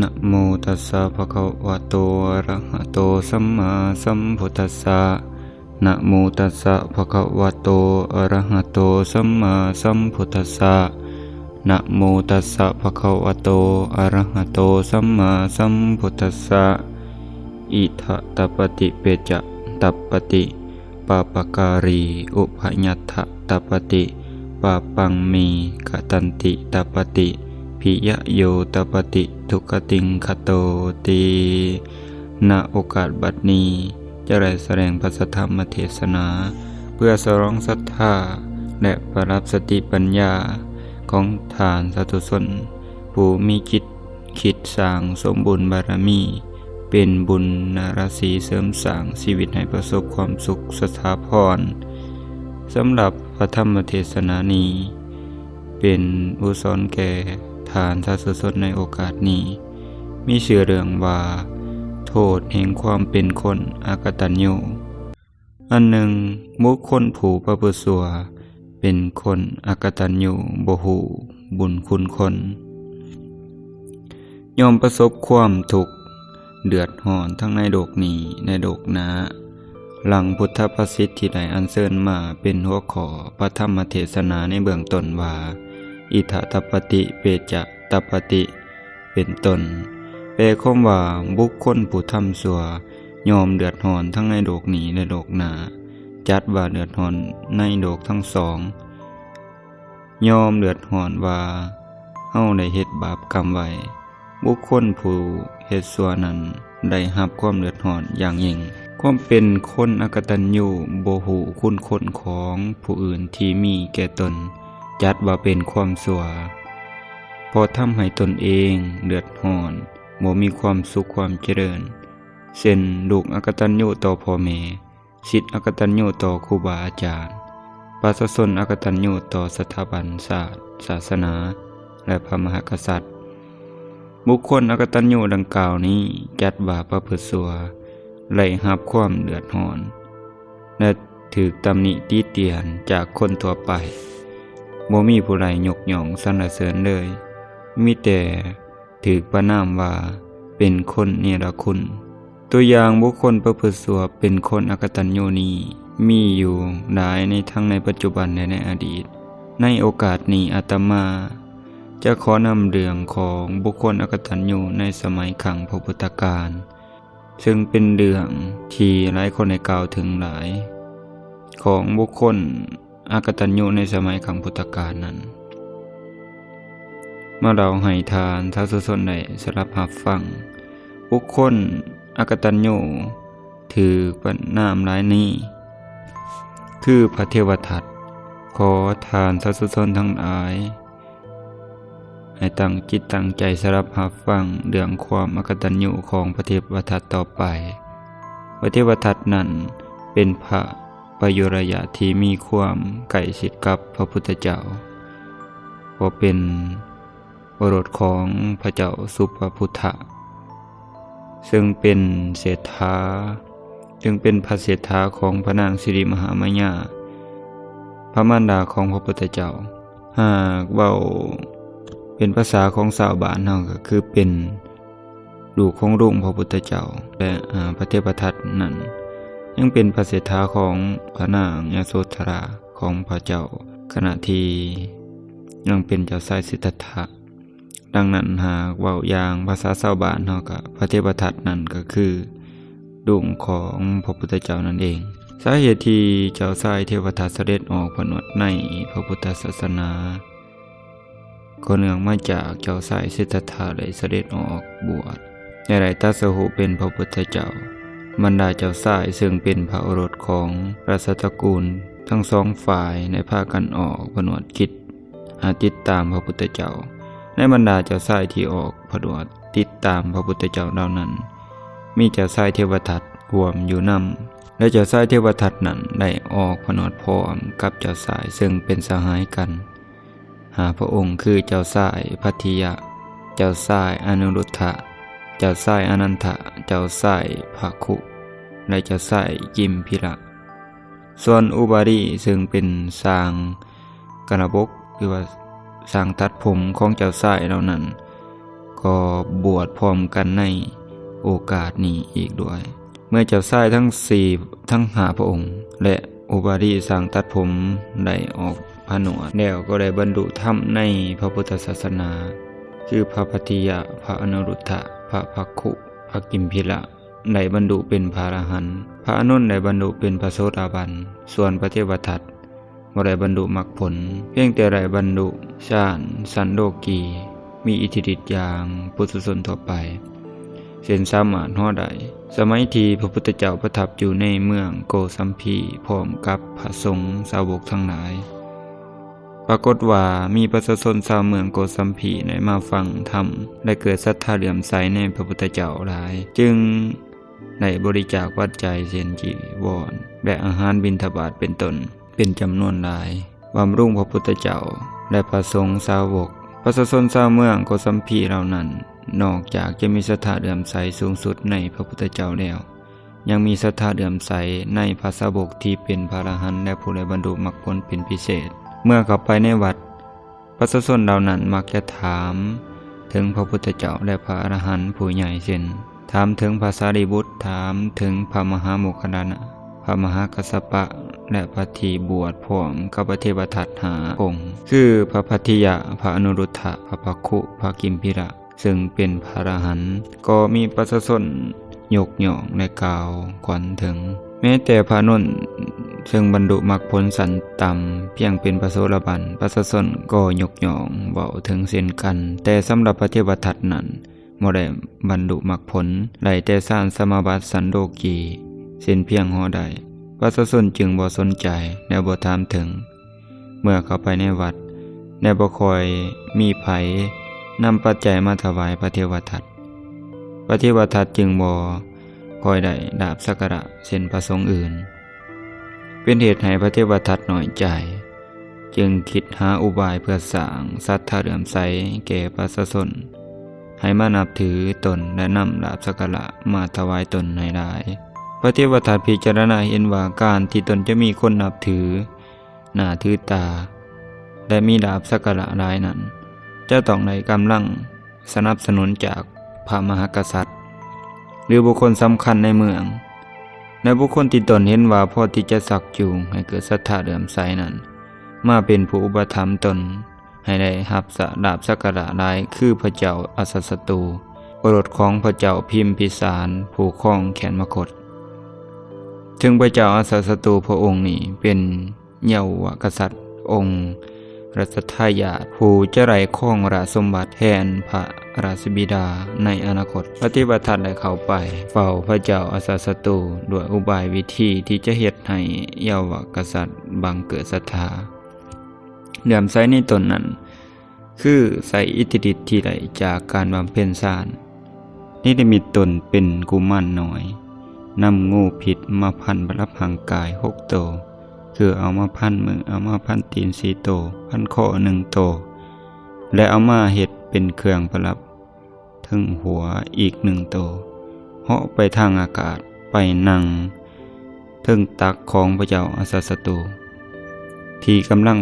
นะโมตัสสะภะคะวะโตอะระหะโตสัมมาสัมพุทธัสสะนะโมตัสสะภะคะวะโตอะระหะโตสัมมาสัมพุทธัสสะนะโมตัสสะภะคะวะโตอะระหะโตสัมมาสัมพุทธัสสะอิทะตปฏิเปจะตัปปติปาปการีอุปญัตถะตปติปาปังมีกตันติตปติ พิยโยตปฏิทุกติงคโตตีณโอกาสบัดนี้ จะได้แสดงพระธรรมเทศนา เพื่อสร้องศรัทธา และประรับสติปัญญาของฐานสาธุชนผู้มีคิดคิดสร้างสมบุญบารมี เป็นบุญนาราศีเสริมสร้างชีวิตให้ประสบความสุขสถาพรสำหรับพระธรรมเทศนานี้ เป็นอุสรแก่ ฐานสาธุชนในโอกาสนี้ มีเชื่อเรื่องว่า โทษแห่งความเป็นคนอากตัญญูอันหนึ่งมุคคลผูประพฤติสัวเป็นคนอากตัญญูบหูบุญคุณคนยอมประสบความทุกข์เดือดร้อนทั้งในโดกนี้ในโดกนาหลังพุทธประสิทธิ์ที่ได้อันเชิญมาเป็นหัวขอพระธรรมเทศนาในเบื้องต้นว่า อิทะตปฏิเปจะตปฏิเป็นตนแปลความว่าบุคคลผู้ทำสัวยอมเดือดร้อนทั้งในโลกหนีและโลกหนา จัดว่าเดือดร้อนในโลกทั้งสอง ยอมเดือดร้อนว่าเฮาได้เฮ็ดบาปกรรมไว้ บุคคลผู้เฮ็ดสัวนั้นได้รับความเดือดร้อนอย่างยิ่ง ความเป็นคนอกตัญญูโบ่ฮู้คุณคนของผู้อื่นที่มีแก่ตน จัดว่าเป็นความสัวพอทำให้ตนเองเดือดร้อนบ่มีความสุขความเจริญเช่นลูกอกตัญญูต่อพ่อแม่ศิษย์อกตัญญูต่อครูบาอาจารย์ประชาชนอกตัญญูต่อสถาบันศาสตร์ ศาสนา และพระมหากษัตริย์ บุคคลอกตัญญูดังกล่าวนี้จัดว่าประพฤติสัวไหลหับความเดือดร้อน และถือตำหนิตีเตียนจากคนทั่วไป บ่มีผู้ใดยกย่องสรรเสริญเลยมีแต่ถือประนามว่าเป็นคนเนรคุณ ตัวอย่างบุคคลประพฤติสัวเป็นคนอกตัญญูนีมีอยู่หลายในทั้งในปัจจุบันและในอดีต ในโอกาสนี้อาตมา จะขอนำเรื่องของบุคคลอกตัญญูในสมัยขังพระพุทธการ ซึ่งเป็นเรื่องที่หลายคนได้กล่าวถึงหลาย ของบุคคล อากตัญญูในสมัยขังพุทธกาลนั้น เมื่อเราให้ทานท้าสุสนได้สรับหับฟังบุคคลอากตัญญูถือปันนามร้ายนี้ คือพระเทวทัตขอทานท้าสุสนทั้งหลาย ให้ตั้งจิตตั้งใจสรับหับฟังเรื่องความอากตัญญูของพระเทวทัตต่อไป พระเทวทัตนั้นเป็นพระ ประยุรยะที่มีความใกล้ชิดกับพระพุทธเจ้าเพราะเป็นโอรสของพระเจ้าสุภพุทธะ ซึ่งเป็นเศรษฐาจึงเป็นพระเศรษฐาของพระนางสิริมหามายาพระมารดาของพระพุทธเจ้า หากเบาเป็นภาษาของสาวบ้านเฮาก็คือเป็นลูกของรุ่งพระพุทธเจ้าและพระเทพทัตนั้น ยังเป็นพระเศรษฐาของพระนางยโสธราของพระเจ้า ขณะที่ยังเป็นเจ้าชายสิทธัตถะดังนั้นหากเว้าอย่างภาษาชาวบ้านเฮาก็พระเทพทัตนั่นก็คือดุงของพระพุทธเจ้านั่นเอง สาเหตุที่เจ้าชายเทวทัตเสด็จออกผนวดในพระพุทธศาสนาก็เนื่องมาจากเจ้าชายสิทธัตถะได้เสด็จออกบวชในไรตัสหุเป็นพระพุทธเจ้า บรรดาเจ้าสายซึ่งเป็นพระโอรสของราชตระกูล ทั้งสองฝ่ายในภาคกันออกผนวดกิจหาติดตามพระพุทธเจ้า ในบรรดาเจ้าสายที่ออกผนวดติดตามพระพุทธเจ้าเหล่านั้น มีเจ้าสายเทวทัตรวมอยู่นำและเจ้าสายเทวทัตนั้นได้ออกผนวดพร้อมกับเจ้าสายซึ่งเป็นสหายกัน หาพระองค์คือเจ้าสายพัทธิยะ เจ้าสายอนุรุทธะ เจ้าสายอนันทะเจ้าสายภาคุและเจ้าสายกิมพิระส่วนอุบารีซึ่งเป็นสร้างกระบกหรือว่าสร้างตัดผมของเจ้าสายเหล่านั้น ก็บวชพร้อมกันในโอกาสนี้อีกด้วย เมื่อเจ้าชายทั้งสี่ทั้งหาพระองค์ และอุบาลีสั่งตัดผมได้ออกผนวดแล้วก็ได้บรรลุธรรมในพระพุทธศาสนา คือพระปฏิยะพระอนุรุทธะ พระภักขุพระกิมพิละได้บรรลุเป็นพระอรหันต์พระอนุนได้บรรลุเป็นพระโสดาบัน ส่วนพระเทวทัตบ่ได้บรรลุมรรคผล เพียงแต่ได้บรรลุฌานสันโดกี มีอิทธิฤทธิ์อย่างปุถุชนทั่วไป เส้นสามารถห่อได้สมัยที่พระพุทธเจ้าประทับอยู่ในเมืองโกสัมพีพร้อมกับพระสงฆ์สาวกทั้งหลาย ปรากฏว่ามีประชาชนชาวเมืองโกสัมพีได้มาฟังธรรมและเกิดศรัทธาเหลื่อมใสในพระพุทธเจ้าหลาย จึงได้บริจาควัดใจเช่นจีวรและอาหารบิณฑบาตเป็นต้นเป็นจำนวนหลายบำรุงพระพุทธเจ้าและพระสงฆ์สาวก ประชาชนชาวเมืองโกสัมพีเหล่านั้น นอกจากจะมีศรัทธาเลื่อมใสสูงสุดในพระพุทธเจ้าแล้วยังมีศรัทธาเลื่อมใสในพระสาวกที่เป็นพระอรหันต์และผู้ได้บรรลุมรรคผลเป็นพิเศษ เมื่อเข้าไปในวัดประชาชนเหล่านั้นมักจะถาม ถึงพระพุทธเจ้าและพระอรหันต์ผู้ใหญ่เช่นถามถึงพระสารีบุตรถามถึงพระมหาโมคคลานะพระมหากัสสปะและพระทีบวชพร้อมกับพระเทวทัตหาองค์ คือพระพัทธิยะพระอนุรุทธะพระภักขุพระกิมพิระ ซึ่งเป็นพระอรหันต์ก็มีประชาชนยกย่องในกล่าวขวัญถึง แม้แต่พระนนซึ่งบรรลุมรรคผลสันต่ำเพียงเป็นพระโสดาบันประชาชนก็ยกย่องเบาถึงเส้นกัน แต่สำหรับพระเทวทัตนั้นบ่ได้บรรลุมรรคผลได้แต่สร้างสมาบัติสันโดกีเส้นเพียงหอใดประชาชนจึงบ่สนใจและบ่ถามถึง เมื่อเข้าไปในวัดและบ่คอยมีไผนำปัจจัยมาถวายพระเทวทัตพระเทวทัตจึงบ่ คอยได้ดาบสักการะเช่นพระสงฆ์อื่น เป็นเหตุให้พระเทวทัตหน้อยใจ จึงคิดหาอุบายเพื่อสร้างศรัทธาเลื่อมใสแก่ประชาชนให้มานับถือตนและนำดาบสักการะมาถวายตนให้ได้พระเทวทัตพิจารณาเห็นว่าการที่ตนจะมีคนนับถือหน้าถือตา และมีดาบสักการะหลายนั้น จะต้องได้กำลังสนับสนุนจากพระมหากษัตริย์ หรือบุคคลสำคัญในเมืองและบุคคลที่ตนเห็นว่าพอที่จะสักจูงให้เกิดศรัทธาเลื่อมใสนั้น มาเป็นผู้อุปถัมภ์ตน ให้ได้รับสะดาบสักการะหลายคือพระเจ้าอัสสตูโอรสของพระเจ้าพิมพิสารผู้ครองแขนมคตถึงพระเจ้าอาสสตูพระองค์นี้เป็นเยาวกษัตริย์องค์ รัชทายาทผู้จะไรข้องราสมบัติแทนพระราชบิดาในอนาคต ปฏิบัติทันได้เข้าไป เฝ้าพระเจ้าอาสาสตูด้วยอุบายวิธีที่จะเฮ็ดให้เยาวกษัตริย์บังเกิดศรัทธาเหลื่อมใสในตนนั้น คือใส่อิทธิฤทธิ์ที่ได้จากการบำเพ็ญสารนิดมีตนเป็นกุมารน้อยนำงูผิดมาพันประรับห่างกายหกโตว คือเอามาพันมือเอามาพันตีนสีโต พันคอหนึ่งโต และเอามาเห็ดเป็นเครื่องประดับ ถึงหัวอีกหนึ่งโตเหาะไปทางอากาศไปนั่งถึงตักของพระเจ้าอาสาสตู ที่กำลัง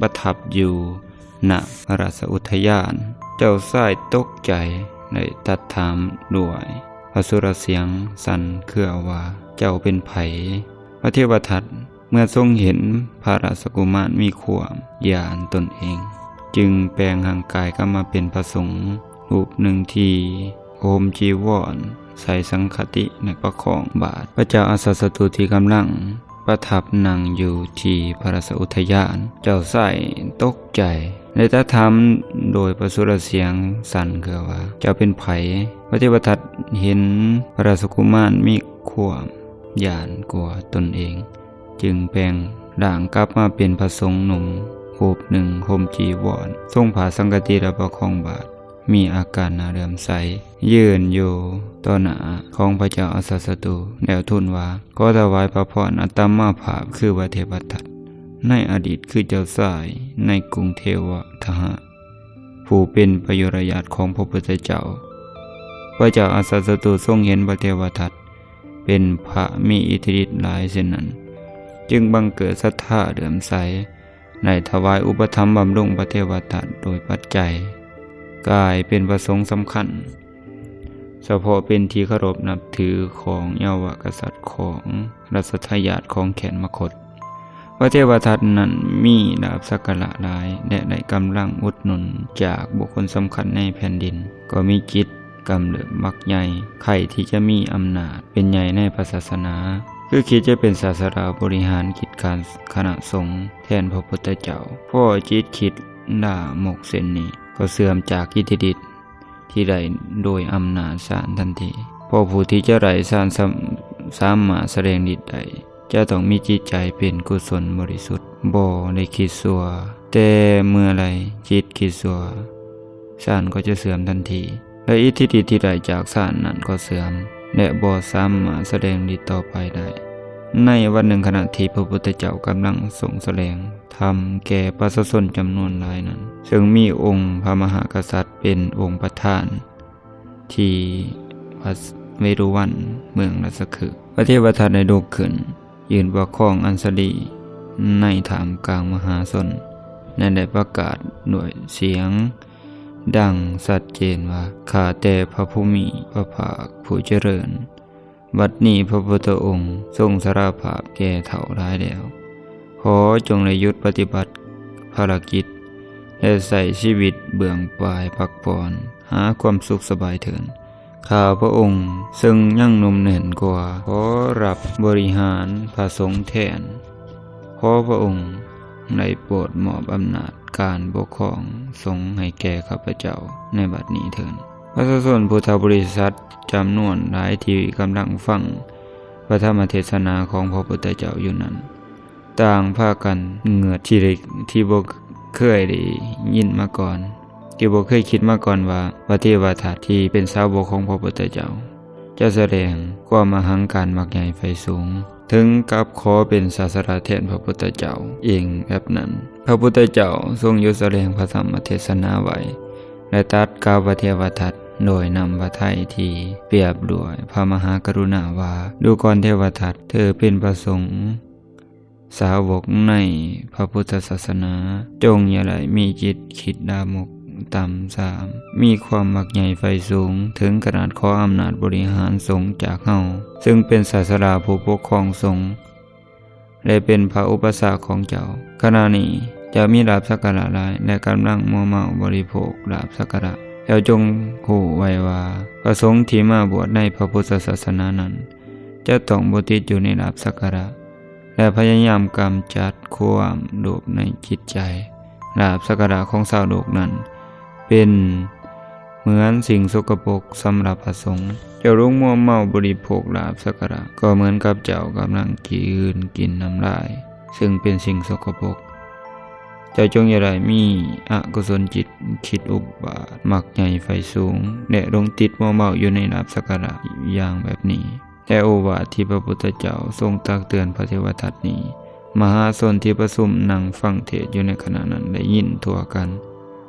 ประทับอยู่ณพระราชอุทยาน เจ้าสายตกใจในตัดถามด้วยพระสุรเสียงสั่นเครือว่า เจ้าเป็นไผ พระเทวทัต มื่อทรงเห็นพระราชกุมารมีความยานตนเอง จึงแปลงห่างกายกลับมาเป็นพระสงฆ์รูปหนึ่งทีโอมจีวรใส่สังคติในประคองบาท พระเจ้าอาสาสตูที่กำลังประทับนั่งอยู่ที่พระราชอุทยาน เจ้าใส่ตกใจในตาธรรมโดยประสุรเสียงสั่นเกือว่า เจ้าเป็นไผพระเทวทัตเห็นพระราชกุมารมีความยานกว่าตนเอง จึงแปลงด่างกลับมาเป็นพระสงฆ์หนุ่มรูปหนึ่งห่มจีวรทรงผ่าสังกติและประคองบาท มีอาการนาเรื่มใส ยืนอยู่ต่อหน้าของพระเจ้าอาสาสตูแนวทุนว่าก็ถวายพระพรอัตมาภาพคือพระเทวทัตในอดีตคือเจ้าสายในกรุงเทวทหะผู้เป็นประยุรญาติของพระพุทธเจ้า พระเจ้าอาสาสตูทรงเห็นพระเทวทัตเป็นพระมีอิทธิฤทธิ์หลายเช่นนั้น จึงบังเกิดศรัทธาเลื่อมใส ในถวายอุปธรรมบำรุงพระเทวทัตโดยปัจจัย กายเป็นประสงค์สำคัญเฉพาะเป็นที่เคารพนับถือของเยาวกษัตริย์ของรัชทายาทของแขนมคต พระเทวทัตนั้นมีดาบสักการะหลายและได้กำลังอุดหนุนจากบุคคลสำคัญในแผ่นดิน ก็มีจิตกำเริบมักใหญ่ ใครที่จะมีอำนาจเป็นใหญ่ในศาสนา คือคิดจะเป็นศาสดาบริหารกิจการคณะสงฆ์แทนพระพุทธเจ้าพ่อจิตคิดด่าหมกเส้นนี้ ก็เสื่อมจากกิตติดิษที่ได้โดยอำนาจศาลทันทีพอผู้ที่จะไรศาลสามสามาแสดงฤทธิ์ได้จะต้องมีจิตใจเป็นกุศลบริสุทธิ์บ่ได้คิดสัวแต่เมื่อไรจิตคิดสัวศาลก็จะเสื่อมทันที และอิทธิฤทธิ์ที่ได้จากศาลนั้นก็เสื่อม และบ่สามารถแสดงฤทธิ์ต่อไปได้ ในวันหนึ่งขณะที่พระพุทธเจ้ากำลังทรงแสดงธรรมแก่ประชาชนจำนวนหลายนั้น ซึ่งมีองค์พระมหากษัตริย์เป็นองค์ประธาน ที่วัดเวรุวันเมืองรัสคือพระเทวทัตได้ลุกขึ้น ยืนประคองอัญสลีในถามกลางมหาชนและได้ประกาศด้วยเสียง ดังสัดเจนว่าข้าแต่พระผู้มีพระภาคผู้เจริญ บัดนี้พระพุทธองค์ทรงสารภาพแก่เถ่าร้ายแล้ว ขอจงในยุดปฏิบัติภารกิจ และใส่ชีวิตเบื้องปลายพักผ่อนหาความสุขสบายเถิดข้าพระองค์ ซึ่งยั่งนุ่มแน่นกว่า ขอรับบริหารพระสงฆ์แทน ขอพระองค์ได้โปรดมอบอำนาจการปกครองสงฆ์ให้แก่ข้าพเจ้าในบัดนี้เถิด พระสนพุทธบริษัทจำนวนหลายที่กำลังฟังพระธรรมเทศนาของพระพุทธเจ้าอยู่นั้น ต่างพากันเหงื่อที่ได้ที่บ่เคยได้ยินมาก่อนที่บ่เคยคิดมาก่อนว่าพระเทวทัตที่เป็นสาวกของพระพุทธเจ้า จะแสดงความมหังการมักใหญ่ไฟสูง ถึงกับขอเป็นศาสดาแทนพระพุทธเจ้าเองแบบนั้น พระพุทธเจ้าทรงยุแสดงพระธรรมเทศนาไว้และตัดกาวพระเทวทัต โดยนำพระไทยที่เปรียบด้วยพระมหากรุณาว่าดูก่อนเทวทัตเธอเป็นประสงค์ สาวกในพระพุทธศาสนา จงอย่าได้มีจิตคิดดามกต่ำสามมีความมักใหญ่ไฟสูงถึงขนาดขออำนาจบริหารสงฆ์จากเฮาซึ่งเป็นศาสดาผู้ปกครองสงฆ์และเป็นพระอุปสาของเจ้าขณะนี้จะมีลาบสักการะหลายและกำลังมัวเมาบริโภคลาบสักการะ แล้วจงหูไว้ว่าพระสงฆ์ที่มาบวชในพระพุทธศาสนานั้น จะต้องบติดอยู่ในลาบสักการะ และพยายามกำจัดความโลภในจิตใจลาบสักการะของสาวโลกนั้น เป็นเหมือนสิ่งสกปรกสำหรับพระสงฆ์เจ้ารุ่งมัวเมาบริโภคลาบสักการะก็เหมือนกับเจ้ากำลังกินกินน้ำลาย ซึ่งเป็นสิ่งสกปรก เจ้าจงอย่าได้มีอกุศลจิตคิดอุบาทมักใหญ่ไฟสูงและลงติดมัวเมาอยู่ในลาบสักการะอย่างแบบนี้แต่โอวาทที่พระพุทธเจ้าทรงตักเตือนพระเทวทัตนี้ มหาชนที่ประชุมนั่งฟังเทศอยู่ในขณะนั้นได้ยินทั่วกัน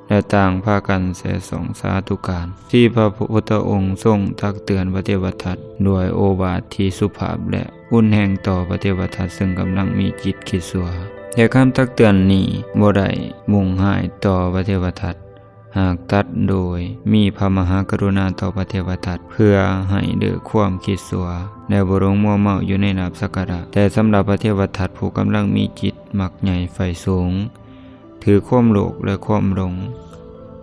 และต่างพากันแสสองสาธุการ ที่พระพุทธองค์ทรงตักเตือนพระเทวทัตด้วยโอวาทที่สุภาพและอุ่นแห่งต่อพระเทวทัตซึ่งกำลังมีจิตคิดสัว แต่คำตักเตือนนี้บ่ได้มุ่งหายต่อพระเทวทัตหากตัดโดยมีพระมหากรุณาต่อพระเทวทัตเพื่อให้เดือความคิดสัวและบรงมัวเมาอยู่ในนาบสักการะแต่สำหรับพระเทวทัตผู้กำลังมีจิตมักใหญ่ไฟสูง ถือความโลภและความหลง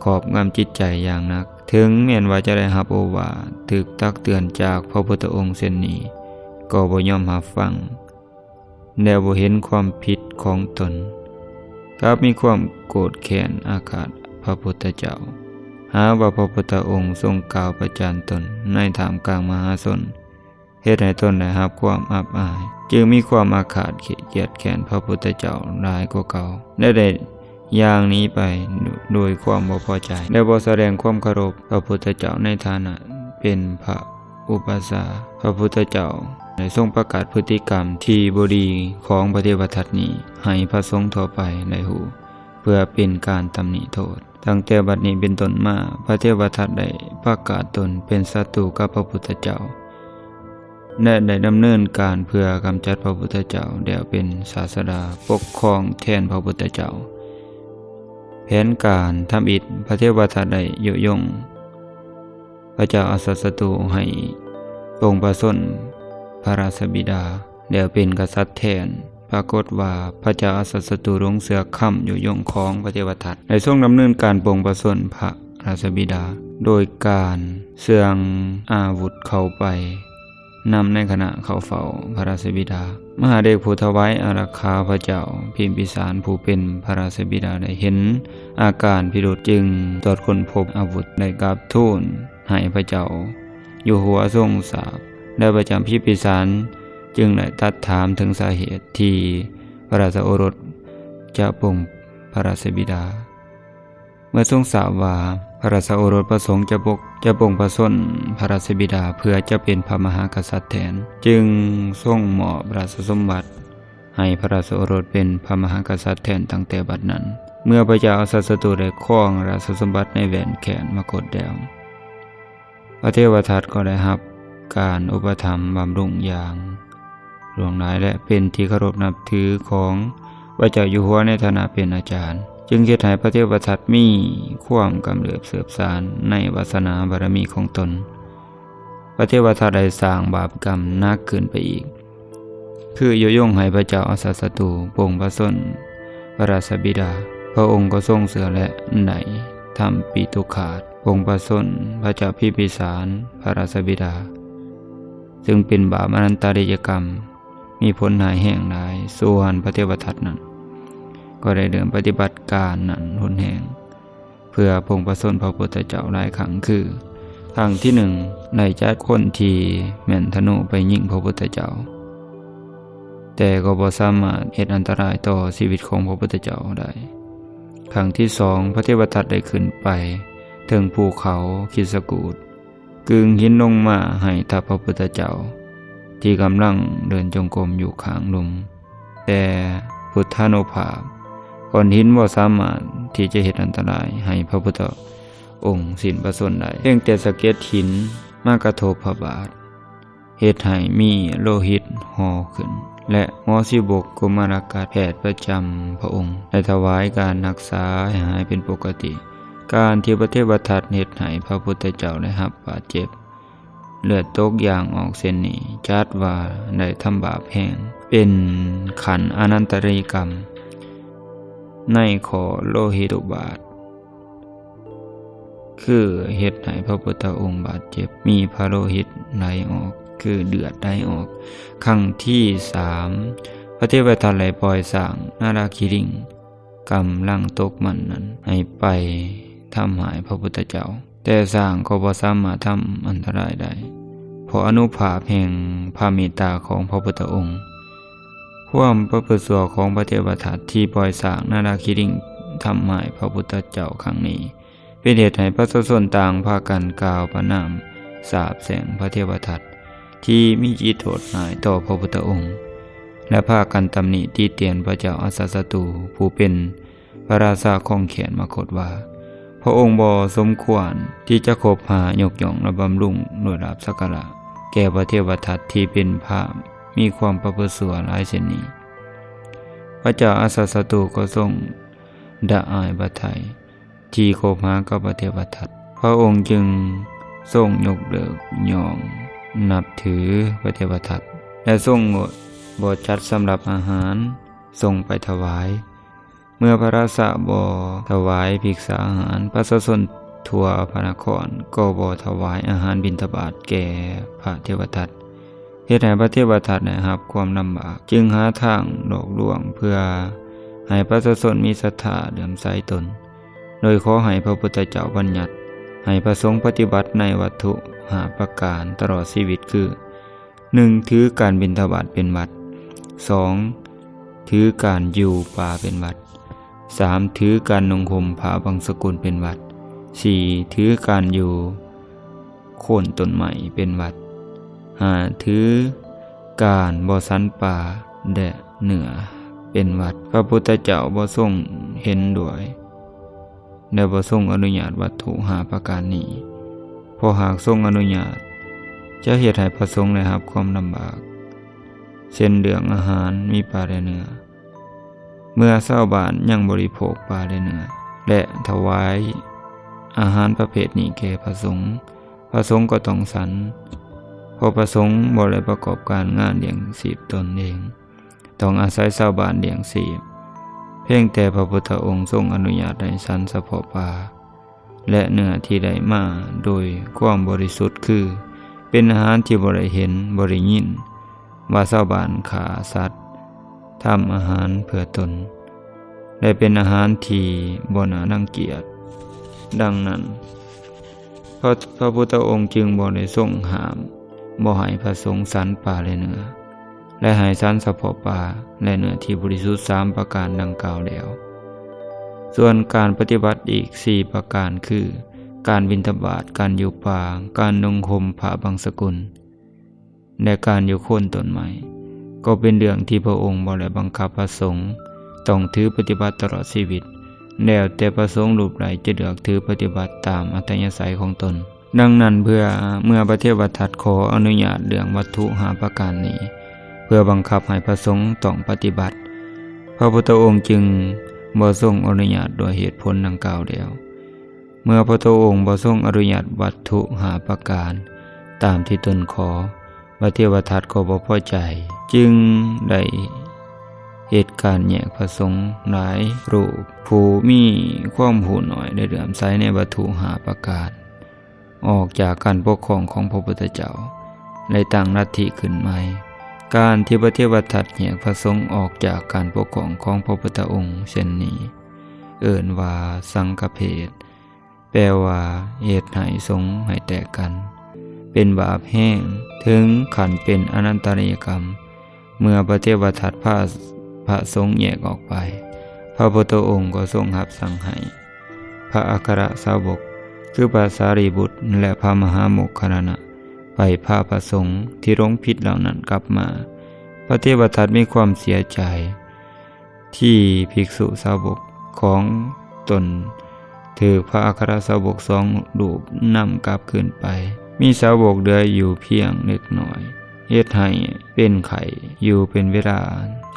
ขอบงำจิตใจอย่างนัก ถึงแม้นว่าจะได้รับโอวาถึกตักเตือนจากพระพุทธองค์เช่นนี้ ก็บ่ยอมรับฟัง และบ่เห็นความผิดของตนกลับมีความโกรธแค้นอาฆาตพระพุทธเจ้า หาว่าพระพุทธองค์ทรงกล่าวประจานตนในถามกลางมหาชนเหตุให้ตนได้รับความอับอาย จึงมีความอาฆาตเกลียดแค้นพระพุทธเจ้าหลายกว่าเก่าและได้อย่างนี้ไปโดยความบ่พอใจและบ่แสดงความเคารพพระพุทธเจ้าในฐานะเป็นพระอุปสาพระพุทธเจ้า ได้ทรงประกาศพฤติกรรมที่บดีของพระเทวทัตนี้ให้พระสงฆ์ทั่วไปได้หู เพื่อเป็นการตำหนิโทษ ตั้งแต่บัดนี้เป็นต้นมาพระเทวทัตได้ประกาศตนเป็นศัตรูกับพระพุทธเจ้าและได้ดำเนินการเพื่อกำจัดพระพุทธเจ้าเดี๋ยวเป็นศาสดาปกครองแทนพระพุทธเจ้า แผนการทำอิฐพระเทวทัตได้ยุยง พระเจ้าอาสัสตูให้องค์ประสน พระราชบิดาเดี๋ยวเป็นกษัตริย์แทน ปรากฏว่าพระเจ้าอาสัสตูลงเสือค่ำอยู่ยงของพระเทวทัตในทรงดำเนินการปรงประสนพระราชบิดา โดยการเสื่องอาวุธเข้าไปนำในขณะเขาเฝ้าพระราชบิดา มหาเดชผู้ถวายอารักขาพระเจ้าพิมพิสารผู้เป็นพระราชบิดาได้เห็น อาการพิรุษจึงตรวจคนพบอาวุธในกราบทูลให้พระเจ้า อยู่หัวทรงสาบ ได้ประจำพิพิสารจึงได้ตัดถามถึงสาเหตุที่พระราชโอรสจะปลงพระราชบิดา เมื่อทรงทราบว่าพระราชโอรสประสงค์จะปกจะปงประสนพระราชบิดาเพื่อจะเป็นพระมหากษัตริย์แทน จึงทรงเหมอบราชสมบัติ ให้พระราชโอรสเป็นพระมหากษัตริย์แทนตั้งแต่บัดนั้น เมื่อพระเจ้าอาสัสตูได้ครองราชสมบัติในแหวนแขนมากดแดวพระเทวทัตก็ได้รับ การอุปถัมภ์บำรุงอย่างหลวงหลายและเป็นที่เคารพนับถือของพระเจ้าอยู่หัวในฐานะเป็นอาจารย์ จึงเฮ็ดให้พระเทวทัตมีความกำเริบเสือบสารในวาสนาบารมีของตน พระเทวทัตได้สร้างบาปกรรมนักขึ้นไปอีก คือโยยงให้พระเจ้าอาสาสตูปงพระสนพระราชบิดา พระองค์ก็ทรงเสือและไหนทำปีตุขาดปงประสนพระเจ้าพิพิสาร พระราชบิดา ซึ่งเป็นบาปอนันตริยกรรม มีผลหายแห่งหลายส่วนพระเทวทัตนั้น ก็ได้เดินปฏิบัติการนั้นหนแห่ง เพื่อพงประสนพระพุทธเจ้าหลายครั้งคือครั้งที่หนึ่งได้จัดคนทีแม่นธนูไปยิงพระพุทธเจ้า แต่ก็บ่สามารถเหตุอันตรายต่อชีวิตของพระพุทธเจ้าได้ครั้งที่สองพระเทวทัตได้ขึ้นไปถึงภูเขาคิสกูด กึงหินลงมาให้ทัพพระพุทธเจ้า ที่กำลังเดินจงกรมอยู่ข้างลุม แต่พุทธานุภาพก้อนหินบ่สามารถที่จะเหตุอันตรายให้พระพุทธองค์สิ้นประสนได้เพียงแต่สะเก็ดหินมากระทบพระบาทเหตุให้มีโลหิตห่อขึ้น และหมอสิบกกุมารกาแพทย์ประจำพระองค์ได้ถวายการรักษาให้หายเป็นปกติ การที่พระเทวทัตเหตุให้พระพุทธเจ้าได้รับบาดเจ็บ เลือดตกยางออกเส้นนี้จัดว่าได้ทำบาปแห่ง เป็นขันอนันตริกรรม ในขอโลหิตุบาท คือเหตุให้พระพุทธองค์บาดเจ็บมีพระโลหิตไหลออกคือเดือดได้ออกครั้งที่สามพระเทวทัตไหลปล่อยสร้างนาราคิริงกำลังตกมันนั้นให้ไป ทำหายพระพุทธเจ้า แต่สร้างก็บ่สามารถทำอันตรายได้เพราะอนุภาพแห่งพระเมตตาของพระพุทธองค์ความประพฤติสัวของพระเทวทัตที่ปล่อยสางนาราคิริงทำหายพระพุทธเจ้าครั้งนี้ เป็นเหตุให้พระสสนต่างพากันกล่าวประนามสาบแสงพระเทวทัตที่มีจิตโทษหายต่อพระพุทธองค์ และพากันตำหนิตีเตียนพระเจ้าอาสาสตูผู้เป็นพระราชาของเขียนมากฏว่า พระองค์บอสมควรที่จะคบหายกย่องและบำรุงโดยราบสักการะแก่พระเทวทัตที่เป็นพระมีความประพฤติสัวหลายเช่นนี้ พระเจ้าอาสาสตูก็ทรงด่าอายบัทัยที่โคบหากับพระเทวทัตพระองค์จึงทรงยกเลิกยอมนับถือพระเทวทัตและทรงงดบทจัดสำหรับอาหารทรงไปถวาย เมื่อพระราชาบอถวายภิกษาอาหารพระสสนทั่วพระนครก็บอถวายอาหารบิณฑบาตแก่พระเทวทัตเหตุให้พระเทวทัตนะครับความลำบากจึงหาทางหลอกลวงเพื่อให้พระสสนมีศรัทธาเลื่อมใสตน โดยขอให้พระพุทธเจ้าบัญญัติ ให้ประสงค์ปฏิบัติในวัตถุหาประการตลอดชีวิตคือ 1. ถือการบิณฑบาตเป็นวัด 2. ถือการอยู่ป่าเป็นวัด 3. ถือการนงคมผาบางสกุลเป็นวัด 4. ถือการอยู่โค่นต้นใหม่เป็นวัด 5. ถือการบ่สันป่าแดะเหนือเป็นวัด พระพุทธเจ้าบ่ทรงเห็นด้วยแลบ่ทรงอนุญาตวัตถุหาประการนี้พอหากทรงอนุญาต จะเหตุให้ประสงค์ได้รับความลำบากเช่นเดืองอาหารมีปลาและเนื้อ เมื่อเศร้าบานยังบริโภคปลาและเนื้อและถวายอาหารประเภทนี้แก่พระสงฆ์พระสงฆ์ก็ต้องสันพราะพระสงฆ์บ่ได้ประกอบการงานเลี้ยงสีบตนเอง ต้องอาศัยชาวบ้าบานเลี้ยงสีบเพียงแต่พระพุทธองค์ทรงอนุญาตให้สันเฉพาะป่าและเนื้อที่ได้มาโดยความบริสุทธิ์คือ เป็นอาหารที่บริเห็นบริยินว่าชาบ้านขาสัตว์ ทำอาหารเพื่อตน ได้เป็นอาหารที่บนานังเกียรติ ดังนั้น พระพระพุทธองค์จึงบ่ได้ทรงห้ามบ่ให้พระสงฆ์สันป่าและเนื้อ และให้สันเฉพาะป่าและเนื้อที่บริสุทธิ์สามประการดังกล่าวแล้ว ส่วนการปฏิบัติอีกสี่ประการคือ การบิณฑบาตการอยู่ป่า การนงคมผ้าบางสกุล และการอยู่โคนต้นไม้ ก็เป็นเรื่องที่พระองค์บ่ได้บังคับพระสงฆ์ต้องถือปฏิบัติตลอดชีวิต แล้วแต่ประสงค์รูปใดจะเลือกถือปฏิบัติตามอัธยาศัยของตน ดังนั้นเพื่อเมื่อประเทศวัทัดขออนุญาตเรื่องวัตถุหาประการนี้ เพื่อบังคับให้ประสงค์ต้องปฏิบัติ พระพุทธองค์จึงบ่ทรงอนุญาตโดยเหตุผลดังกล่าวแล้ว เมื่อพระพุทธองค์บ่ทรงอนุญาตวัตถุหาประการ ตามที่ตนขอ พระเทวทัตก็บ่พอใจ จึงได้เหตุการณ์แยกพระสงฆ์หลายรูป ผู้มีความหูหน่อยได้เลื่อมใสในวัตถุหาประการออกจากการปกครองของพระพุทธเจ้าในตั้งลัทธิขึ้นใหม่ การที่พระเทวทัตแยกพระสงฆ์ออกจากการปกครองของพระพุทธองค์เช่นนี้ เอิ่นว่าสังฆเพศแปลว่าเหตุให้สงให้แตกกัน เป็นบาปแห้ง ถึงขันเป็นอนันตริยกรรม เมื่อพระเทวทัตพระพระสงฆ์แยกออกไป พระพุทธองค์ก็ทรงรับสั่งให้ พระอัครสาวก คือพระสารีบุตรและพระมหาโมคคลานะไปพาพระสงฆ์ที่ร้องผิดเหล่านั้นกลับมา พระเทวทัตมีความเสียใจ ที่ภิกษุสาวกของตนถือพระอัครสาวกสองรูปนำกลับขึ้นไป มีสาวกเดืออยู่เพียงเล็กน้อยเฮ็ดให้เป็นไข่อยู่เป็นเวลา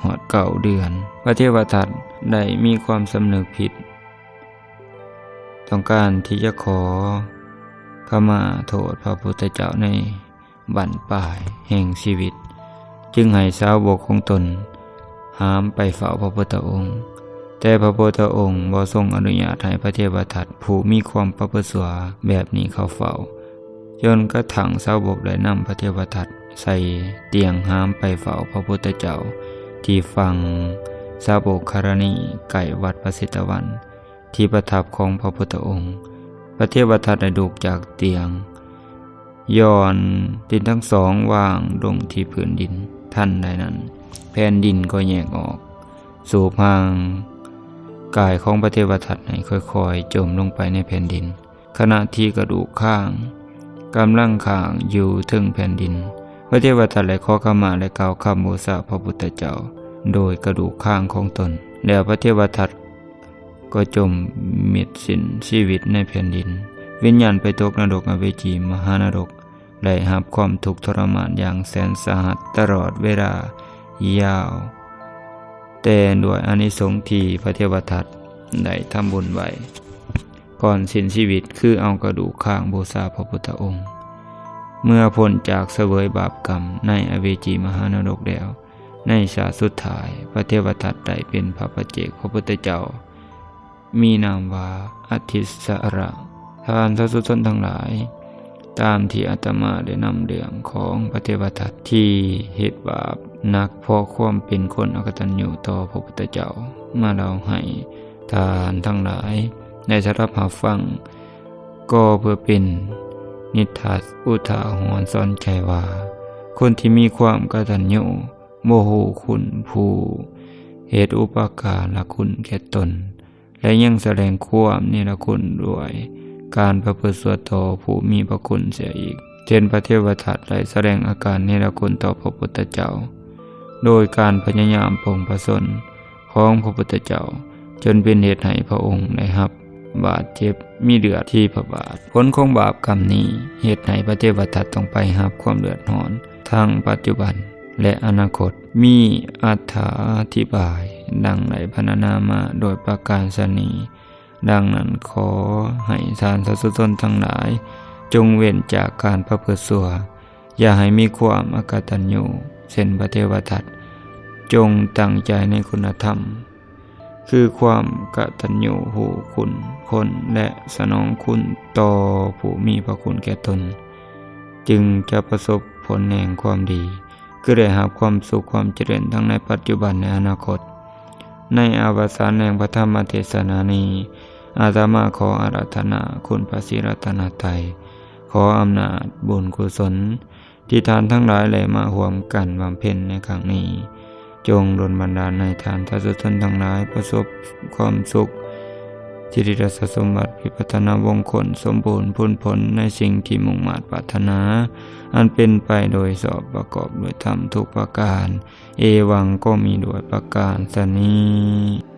หอดเก่าเดือน พระเทวทัตได้มีความสำนึกผิด ต้องการที่จะขอขมาโทษพระพุทธเจ้าในบั่นปลายแห่งชีวิต จึงให้สาวกของตน หามไปเฝ้าพระพุทธองค์ แต่พระพุทธองค์บ่ทรงอนุญาตให้พระเทวทัตผู้มีความประพฤติสวแบบนี้เข้าเฝ้า จนกระทั่งสาวกได้นำพระเทวทัตใส่เตียงห้ามไปเฝ้าพระพุทธเจ้า ที่ฟังสาวกคารณีไก่วัดประสิทธวัน ที่ประทับของพระพุทธองค์ พระเทวทัตได้ดูกจากเตียงย้อนดินทั้งสองวางลงที่พื้นดินท่านใดนั้น แผ่นดินก็แยกออก สู่พางกายของพระเทวทัตให้ค่อยๆ จมลงไปในแผ่นดิน ขณะที่กระดูกข้าง กำลังข้างอยู่ถึงแผ่นดิน พระเทวทัตเลยขอขมาและกล่าวคำบูชาพระพุทธเจ้า โดยกระดูกข้างของตน แล้วพระเทวทัตก็จมมิดสิ้นชีวิตในแผ่นดิน วิญญาณไปตกนรกอเวจีมหานรกได้รับความทุกข์ทรมานอย่างแสนสาหัสตลอดเวลายาว แต่ด้วยอานิสงส์ที่พระเทวทัตได้ทำบุญไว้ ก่อนสิ้นชีวิตคือเอากระดูกข้างบูชาพระพุทธองค์ เมื่อพ้นจากเสวยบาปกรรมในอเวจีมหานรกแล้ว ในชาสุดท้ายพระเทวทัตได้เป็นพระประเจกพระพุทธเจ้า มีนามว่าอธิสระทานสัสุชนทั้งหลาย ตามที่อาตมาได้นำเรื่องของพระเทวทัตที่เหตุบาปนักพราะความเป็นคนอกตัญญูต่อพระพุทธเจ้ามาเราให้ทานทั้งหลาย ในสารภาฟัง ก็เพื่อเป็น นิทัศอุทาหรณ์สอนใจว่า คนที่มีความกตัญญูโมโหคุณผู้เหตุอุปการะคุณแก่ตน และยังแสดงความนิรคุณด้วย การประพฤติสวดต่อผู้มีพระคุณเสียอีก เช่นพระเทวทัตได้แสดงอาการนิรคุณต่อพระพุทธเจ้า โดยการพยายามปรงประสนของพระพุทธเจ้าจนเป็นเหตุให้พระองค์ได้รับ บาดเจ็บมีเลือดที่พระบาท ผลของบาปกรรมนี้เหตุให้พระเทวทัตต้องไปรับความเดือดร้อนทั้งปัจจุบันและอนาคตมีอัธาธิบาย ดังไหนพรรณนามาโดยประการสนีดังนั้นขอให้สารสัตนทั้งหลาย จงเว้นจากการประพฤติชั่วอย่าให้มีความอากตัญญูเช่นพระเทวทัตจงตั้งใจในคุณธรรม คือความกตัญญูหูคุณคนและสนองคุณต่อผู้มีพระคุณแก่ตน จึงจะประสบผลแห่งความดี คือได้รับความสุขความเจริญทั้งในปัจจุบันในอนาคต ในอาวสานแห่งพระธรรมเทศนานี้อาตมาขออาราธนาคุณพระศรีรัตนตรัยขออำนาจบุญกุศล ที่ทานทั้งหลายไหลมาห่วมกันบำเพ็ญในครั้งนี้ จงดลบันดาลในฐานทัศนทั้งหลายประสบความสุขจิริรสสมบัติพิพัฒนาวงคลสมบูรณ์พ้นผลในสิ่งที่มุ่งมา่ปรารถนา อันเป็นไปโดยสอบประกอบด้วยธรรมทุกประการ เอวังก็มีด้วยประการสนี้